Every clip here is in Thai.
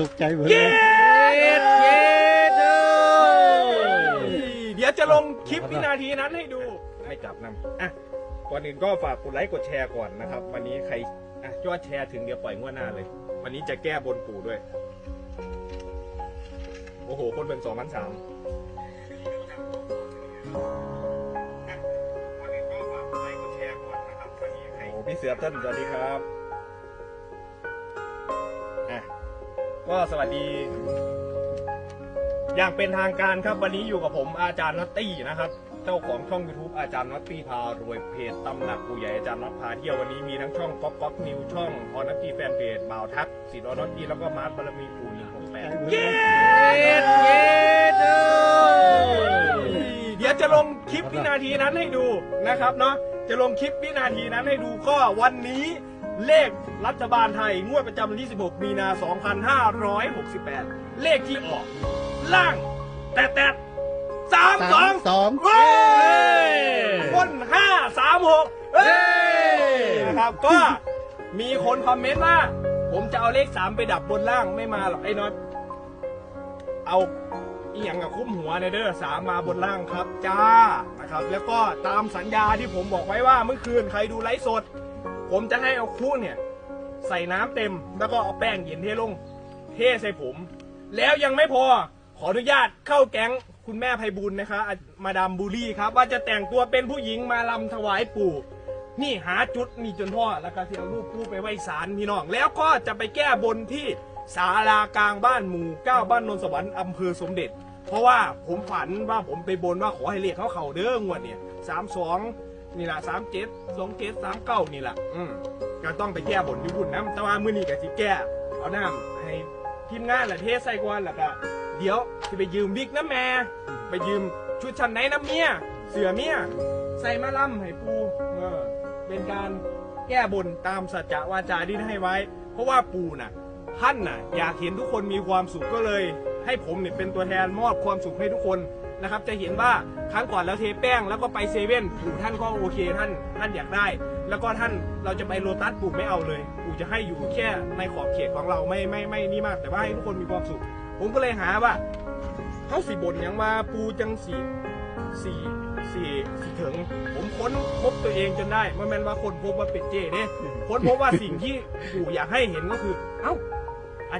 ตกใจหมดเกเลยตเกตเด้เดี๋ยวจะลงคลิปวินาทีนั้นให้ดู ไม่กลับนำอะก่อนอื่นก็ฝากกดไลค์กดแชร์ก่อนนะครับ วันนี้ใครอะยอดแชร์ถึงเดี๋ยวปล่อยงวดหน้าเลย วันนี้จะแก้บนปู่ด้วย โอ้โห คนเป็นสองพันสามโอ้พี่เสือเต้นสวัสดีครับ ก็สวัสดี อย่างเป็นทางการครับวันนี้อยู่กับผมอาจารย์นัตตี้นะครับ เจ้าของช่อง YouTube อาจารย์นัตตี้พารวยเพจตำหนักผู้ใหญ่อาจารย์นัทพาเที่ยววันนี้มีทั้งช่องก๊อกก๊อกนิวช่องออนัตตี้แฟนเพจบ่าวทักสีดอนัตตี้แล้วก็มาร์ทบารมีปู่หนึ่งหกแปดเย้เย้เดี๋ยวจะลงคลิปวินาทีนั้นให้ดูนะครับเนาะจะลงคลิปวินาทีนั้นให้ดูก็วันนี้ เลขรัฐบาลไทย งวดประจำวันที่ 16 มีนา 2568 เลขที่ออก ล่าง แต่แต่สามสองสองเว้ยคนห้าสามหกเฮ้ยนะครับก็มีคนคอมเมนต์ว่า ผมจะเอาเลขสามไปดับบนล่างไม่มาหรอกไอ้น็อตเอาอีหยังกับคุ้มหัวในเด้อสามมาบนล่างครับจ้านะครับ แล้วก็ตามสัญญาที่ผมบอกไว้ว่าเมื่อคืนใครดูไลฟ์สด ผมจะให้เอาคู่เนี่ย ใส่น้ำเต็มแล้วก็เอาแป้งเย็นเทลง เทใส่ผม แล้วยังไม่พอขออนุญาตเข้าแก๊งคุณแม่ไพบุญนะคะอะมาดามบูลี่ครับ ว่าจะแต่งตัวเป็นผู้หญิงมาลำถวายปู่ นี่หาจุดนี่จนพ่อแล้วก็เที่ยวรูปปู่ไปไหว้ศาลพี่น้อง แล้วก็จะไปแก้บนที่ศาลากลางบ้านหมู่เก้าบ้านนนสวรรค์อำเภอสมเด็จ เพราะว่าผมฝันว่าผมไปบนว่าขอให้เรียกเขาเขาเด้องวดเนี่ยสามสอง นี่แหละสามเจ็ดสองเจ็ดสามเก้านี่แหละอืมก็ต้องไปแก้บนอยู่บุญนนะแต่ว่ามื้อนี้ก็สิแก้ เอาน้ำให้ทีมงานและเทใส่กวนแล้วก็เดี๋ยวจะไปยืมบิ๊กน้ำแม่ ไปยืมชุดชั้นไหนน้ำเมีย เสือเมีย ใส่มาล่ำให้ปูเออเป็นการแก้บนตามสัจจะวาจาที่ให้ไว้ เพราะว่าปูน่ะท่านน่ะ อยากเห็นทุกคนมีความสุขก็เลย ให้ผมเนี่ยเป็นตัวแทนมอบความสุขให้ทุกคน นะครับ จะเห็นว่าครั้งก่อนแล้วเทแป้งแล้วก็ไปเซเว่นปู่ท่านก็โอเคท่านท่านอยากได้ แล้วก็ท่านเราจะไปโลตัสปู่ไม่เอาเลยปู่จะให้อยู่แค่ในขอบเขตของเราไม่ไม่ไม่นี่มาก แต่ว่าให้ทุกคนมีความสุข ผมก็เลยหาว่าเขาสีบนยังว่าปูจังสีสีสีสีถึง ผมค้นพบตัวเองจนได้เมื่แม่นว่าคนพบว่าเป็ดเจเนี่ยค้นพบว่าสิ่งที่ปู่อยากให้เห็นก็คือ เอ้าอา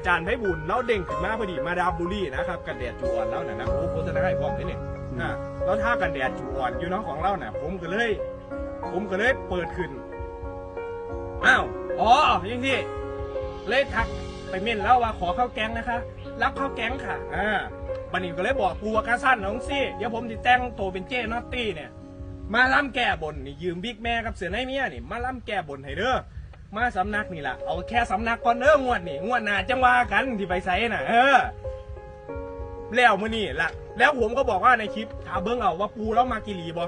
จารย์ไพบุญแล้วเด้งขึ้นมาพอดีมาดามบุรีนะครับกันแดดจูอ่อนแล้วนะนะโอ้โฆษณาให้พร้อมเลยเนี่ยอ่าแล้วถ้ากันแดดจูอ่อนอยู่เนาะของเราเนี่ยผมก็เลย ผมก็เลยเปิดขึ้นอ้าวอ๋อยังที่เลยทักไปเม่นแล้วว่าขอข้าวแกงนะคะ รับข้าวแกงค่ะอ่าบันนี้ก็เลยบอกปูว่ากระสั้นน้องซี่เดี๋ยวผมจะแต่งโตวเป็นเจ้นอตตี้เนี่ย มาล่ำแก้บนนี่ยืมบิ๊กแม่กับเสือในเมียนี่มาล่ำแก้บนให้เด้อ มาสำนักนี่แหละเอาแค่สำนักก่อนเด้องวดนี่งวดหน้าจังว่ากันที่ไปใส่น่ะ เออ แล้วมื้อนี่ละแล้วผมก็บอกว่าในคลิปถามเบิ้งเอาว่าปูแล้วมากิรีบ่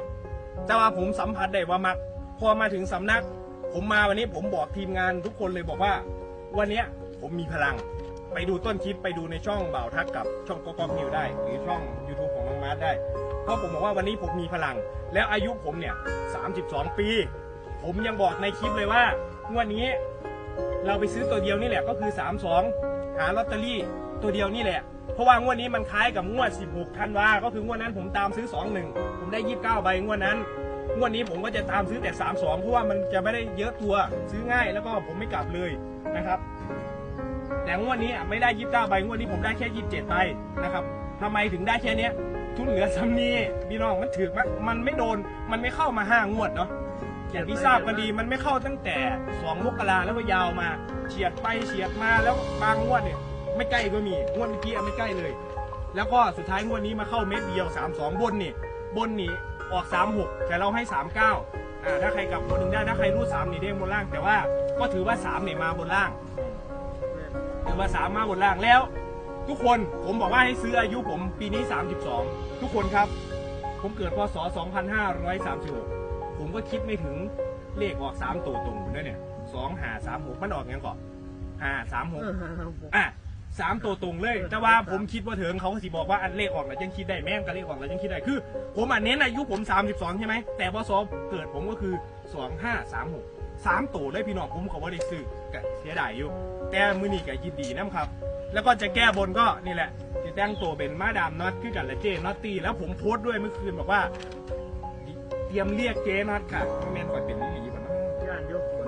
แต่ว่าผมสัมผัสได้ว่ามักพอมาถึงสำนัก ผมมาวันนี้ผมบอกทีมงานทุกคนเลยบอกว่า วันเนี้ยผมมีพลัง ไปดูต้นคลิปไปดูในช่องบ่าวทักกับช่องก๊อกก๊อกนิวได้ หรือช่อง YouTube ของน้องมาร์ทได้เพราะผมบอกว่าวันนี้ผมมีพลัง แล้วอายุผมเนี่ย 32 ปี ผมยังบอกในคลิปเลยว่า งวดนี้เราไปซื้อตัวเดียวนี่แหละก็คือ 32 หาลอตเตอรี่ตัวเดียวนี่แหละ เพราะว่างวดนี้มันคล้ายกับงวด 16ธันวาก็คืองวดนั้นผมตามซื้อ 21 ผมได้ 29 ใบงวดนั้น งวดนี้ผมก็จะตามซื้อแต่ 32 เพราะว่ามันจะไม่ได้เยอะตัวซื้อง่ายแล้วก็ผมไม่กลับเลยนะครับ แต่งวดนี้ไม่ได้ 29 ใบงวดนี้ผมได้แค่ 27 ใบนะครับทำไมถึงได้แค่นี้ทุนเหลือซ้ำนี้พี่น้องมันถือมันมันไม่โดนมันไม่เข้ามาห้างวดเนาะ อย่างที่ทราบกันดีมันไม่เข้าตั้งแต่สองมกราแล้วก็ยาวมาเฉียดไปเฉียดมาแล้วบางงวดเนี่ย ไม่ใกล้ก็มีงวดเมื่อกี้ไม่ใกล้เลย แล้วก็สุดท้ายงวดนี้มาเข้าเม็ดเดียว3 2 บนนี่บนนี่ออก 3 6 แต่เราให้ 3 9อ่าถ้าใครกลับคนหนึ่งได้ถ้าใครรู้3นี่เด้งบนล่าง แต่ว่าก็ถือว่า3เนี่ยมาบนล่างถือว่า3มาบนล่างแล้ว ทุกคนผมบอกว่าให้ซื้ออายุผมปีนี้ 32 ทุกคนครับ ผมเกิดพศ2536 ผมก็คิดไม่ถึงเลขออกสามตัวตรงด้วยเนี่ยสองหาสามหกมันออกยังก่อนหาสามหกอะสามตัวตรงเลย แต่ว่าผมคิดว่าเถิงเขาสิบอกว่าอันเลขออกแล้วยังคิดได้แม่งกับเลขออกแล้วยังคิดได้คือ ผมอันเน้นอายุผม 32 ใช่ไหมแต่พอสอบเกิดผมก็คือ 2 5 3 6สามตัวเลยพี่น้องผมก็ว่าได้ซื้อก็เสียดายอยู่ แต่มือนี้ก็ยินดีน้ำครับ แล้วก็จะแก้บนก็นี่แหละจะแต่งตัวเป็นม้าดามน็อตคือกันและเจน็อตตีแล้วผมโพสต์ด้วยเมื่อคืนบอกว่าเต รียมเรียกเจน็อตค่ะแมนคอยเป็นนิลีก่อนเนาะย่านยกคน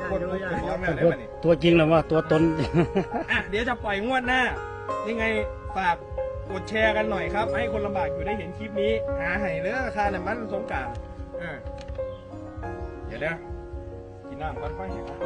ย่านคนยกคนย่านร้อนแมวได้ตัวปะนี่ตัวจริงหรือว่าตัวตน อะเดี๋ยวจะปล่อยงวดหน้า ยังไงฝากกดแชร์กันหน่อยครับ ให้คนลำบากอยู่ได้เห็นคลิปนี้ หาให้เรื่องราคาน้ำมันสงกรารเออเดี๋ยวเดี๋ยวกินน้ำก่อนค่อยเห็นนะ